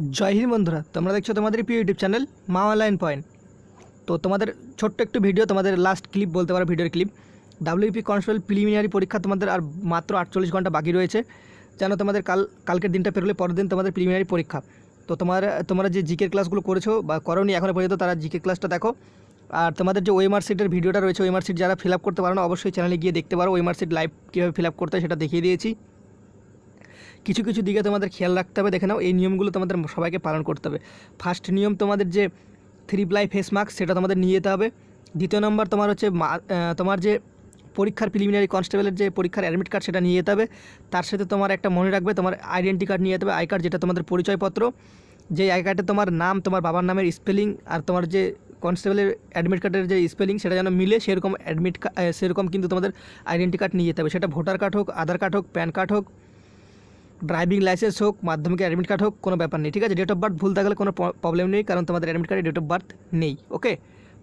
জয় হিন্দ বন্ধুরা, তোমরা দেখছ তোমাদের প্রিয় YouTube channel Maa online point. তো তোমাদের ছোট্ট একটু ভিডিও, তোমাদের লাস্ট ক্লিপ বলতে পারো ভিডিওর ক্লিপ ডাব্লিউপি কনস্টেবল প্রিলিমিনারি পরীক্ষা তোমাদের আর মাত্র আটচল্লিশ ঘণ্টা বাকি রয়েছে। যেন তোমাদের কাল, কালকের দিনটা পেরোলে পরের দিন তোমাদের প্রিলিমিনারি পরীক্ষা। তো তোমার, তোমরা যে জিকের ক্লাসগুলো করেছ বা করোনি এখনও পর্যন্ত তারা জিকে ক্লাসটা দেখো। আর তোমাদের যে ওয়েমার সিটের ভিডিওটা রয়েছে ওয়েমার সিট যারা ফিল আপ করতে পারো না, অবশ্যই চ্যানেলে গিয়ে দেখতে পারো। ওয়েমার সিট লাইভ কীভাবে ফিল আপ করতে সেটা দেখিয়ে দিয়েছি। কিছু কিছু দিকে তোমাদের খেয়াল রাখতে হবে। দেখে নাও, এই নিয়মগুলো তোমাদের সবাইকে পালন করতে হবে। ফার্স্ট নিয়ম তোমাদের যে থ্রি প্লাই ফেস মাস্ক সেটা তোমাদের নিয়ে যেতে হবে। দ্বিতীয় নম্বর তোমার হচ্ছে তোমার যে পরীক্ষার প্রিলিমিনারি কনস্টেবলের যে পরীক্ষার অ্যাডমিট কার্ড সেটা নিয়ে যেতে হবে। তার সাথে তোমার একটা মনে রাখবে, তোমার আইডেন্টি কার্ড নিয়ে যেতে হবে আই কার্ড যেটা তোমাদের পরিচয়পত্র। যে আই কার্ডে তোমার নাম, তোমার বাবার নামের স্পেলিং আর তোমার যে কনস্টেবলের অ্যাডমিট কার্ডের যে স্পেলিং সেটা যেন মিলে, সেরকম অ্যাডমিট সেরকম কিন্তু তোমাদের আইডেন্টি কার্ড নিয়ে যেতে হবে। সেটা ভোটার কার্ড হোক আধার কার্ড হোক প্যান কার্ড হোক ড্রাইভিং লাইসেন্স হোক মাধ্যমিক অ্যাডমিট কার্ড হোক, কোনো ব্যাপার নেই, ঠিক আছে? ডেট অফ বার্থ ভুল থাকলে কোনো প্রবলেম নেই, কারণ তোমাদের অ্যাডমিট কার্ডে ডেট অফ বার্থ নেই ওকে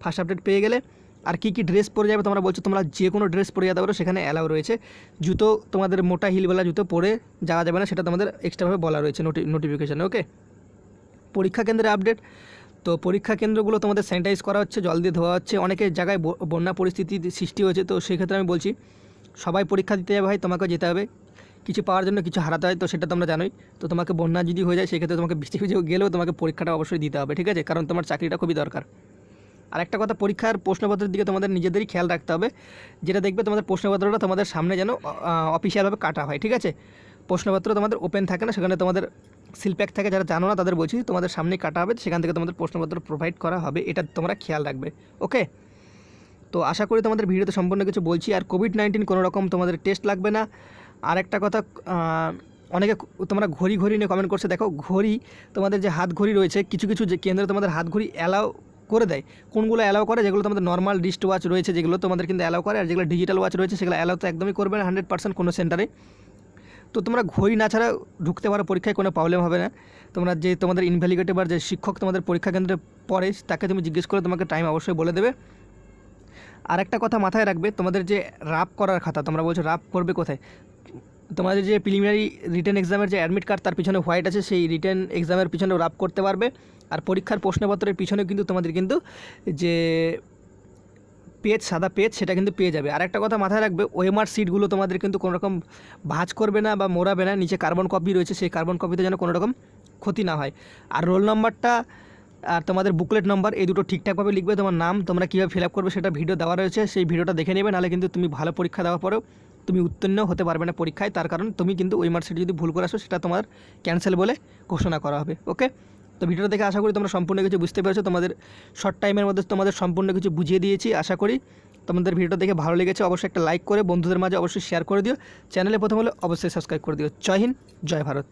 ফার্স্ট আপডেট পেয়ে গেলে, আর কী কী ড্রেস পরে যাবে তোমরা বলছো, তোমরা যে কোনো ড্রেস পরে যেতে পারো, সেখানে অ্যালাউ রয়েছে। জুতো তোমাদের মোটা হিলওয়ালা জুতো পরে যাওয়া যাবে না, সেটা তোমাদের এক্সট্রাভাবে বলা রয়েছে নোটি নোটিফিকেশানে ওকে পরীক্ষা কেন্দ্রে আপডেট তো পরীক্ষা কেন্দ্রগুলো তোমাদের স্যানিটাইজ করা হচ্ছে, জল দিয়ে ধোয়া হচ্ছে অনেকের জায়গায় বন্যা পরিস্থিতি সৃষ্টি হয়েছে, তো সেক্ষেত্রে আমি বলছি, সবাই পরীক্ষা দিতে যাবে ভাই তোমাকে যেতে হবে। কিছু পাওয়ার জন্য কিছু হারাতে হয়, তো সেটা তোমরা জানোই। তো তোমাকে বন্যা যদি হয়ে যায়, সেক্ষেত্রে তোমাকে ভিজে ভিজে গেলেও তোমাকে পরীক্ষাটা অবশ্যই দিতে হবে, ঠিক আছে? কারণ তোমার চাকরিটা খুবই দরকার। আর একটা কথা, পরীক্ষার প্রশ্নপত্রের দিকে তোমাদের নিজেদেরই খেয়াল রাখতে হবে। যেটা দেখবে তোমাদের প্রশ্নপত্রটা তোমাদের সামনে যেন অফিসিয়ালভাবে কাটা হয়, ঠিক আছে? প্রশ্নপত্র তোমাদের ওপেন থাকে না, সেখানে তোমাদের সিলপ্যাক থাকে, যারা জানো না তাদের বলছি, তোমাদের সামনে কাটা হবে, সেখান থেকে তোমাদের প্রশ্নপত্র প্রোভাইড করা হবে, এটা তোমরা খেয়াল রাখবে ওকে তো আশা করি তোমাদের ভিডিওতে সম্পূর্ণ কিছু বলছি, আর কোভিড নাইন্টিন কোনো রকম তোমাদের টেস্ট লাগবে না। আর একটা কথা অনেকে তোমরা ঘড়ি ঘড়ি নিয়ে কমেন্ট করছে, দেখো ঘড়ি তোমাদের যে হাত ঘড়ি রয়েছে, কিছু কিছু যে কেন্দ্রে তোমাদের হাত ঘড়ি অ্যালাউ করে দেয়। কোনগুলো অ্যালাউ করে? যেগুলো তোমাদের নর্মাল রিস্ট ওয়াচ রয়েছে, যেগুলো তোমাদের কিন্তু অ্যালাউ করে, আর যেগুলো ডিজিটাল ওয়াচ রয়েছে, সেগুলো অ্যালাউ তো একদমই করবে না হান্ড্রেড পার্সেন্ট কোনো সেন্টারে তো তোমরা ঘড়ি না ছাড়া ঢুকতে পারো, পরীক্ষায় কোনো প্রবলেম হবে না। তোমরা যে তোমাদের ইনভ্যালিগেটিভ আর যে শিক্ষক তোমাদের পরীক্ষা কেন্দ্রে পড়ে, তাকে তুমি জিজ্ঞেস করে তোমাকে টাইম অবশ্যই বলে দেবে। আর একটা কথা মাথায় রাখবে, তোমাদের যে রাপ করার খাতা, তোমরা বলছো রাপ করবে কোথায়? তোমাদের যে প্রিলিমিনারি রিটেন এক্সামের যে অ্যাডমিট কার্ড তার পিছনে হোয়াইট আছে, সেই রিটার্ন এক্সামের পিছনে রাপ করতে পারবে। আর পরীক্ষার প্রশ্নপত্রের পিছনে কিন্তু তোমাদের কিন্তু যে পেজ সাদা পেজ সেটা কিন্তু পেয়ে যাবে। আর একটা কথা মাথায় রাখবে ওএমআর সিটগুলো তোমাদের কিন্তু কোনো রকম ভাঁজ করবে না বা মোড়াবে না, নিচে কার্বন কপি রয়েছে, সেই কার্বন কপিতে যেন কোনো রকম ক্ষতি না হয়। আর রোল নাম্বারটা আর তোমাদের বুকলেট নাম্বার এই দুটো ঠিকঠাকভাবে লিখবে, তোমার নাম, তোমরা কীভাবে ফিল আপ করবে সেটা ভিডিও দেওয়া রয়েছে, সেই ভিডিওটা দেখে নেবে, নাহলে কিন্তু তুমি ভালো পরীক্ষা দেওয়ার পরেও তুমি উত্তীর্ণ হতে পারবে না পরীক্ষায়, তার কারণ তুমি কিন্তু ওই মার্কশিট যদি ভুল করে আসো, সেটা তোমার ক্যান্সেল বলে ঘোষণা করা হবে ওকে তো ভিডিওটা দেখে আশা করি তোমরা সম্পূর্ণ কিছু বুঝতে পেরেছ। তোমাদের শর্ট টাইমের মধ্যে তোমাদের সম্পূর্ণ কিছু বুঝিয়ে দিয়েছি, আশা করি তোমাদের ভিডিওটা দেখে ভালো লেগেছে। অবশ্যই একটা লাইক করে, বন্ধুদের মাঝে অবশ্যই শেয়ার করে দিও। চ্যানেলে প্রথম হলে অবশ্যই সাবস্ক্রাইব করে দিও। জয় হিন্দ, জয় ভারত।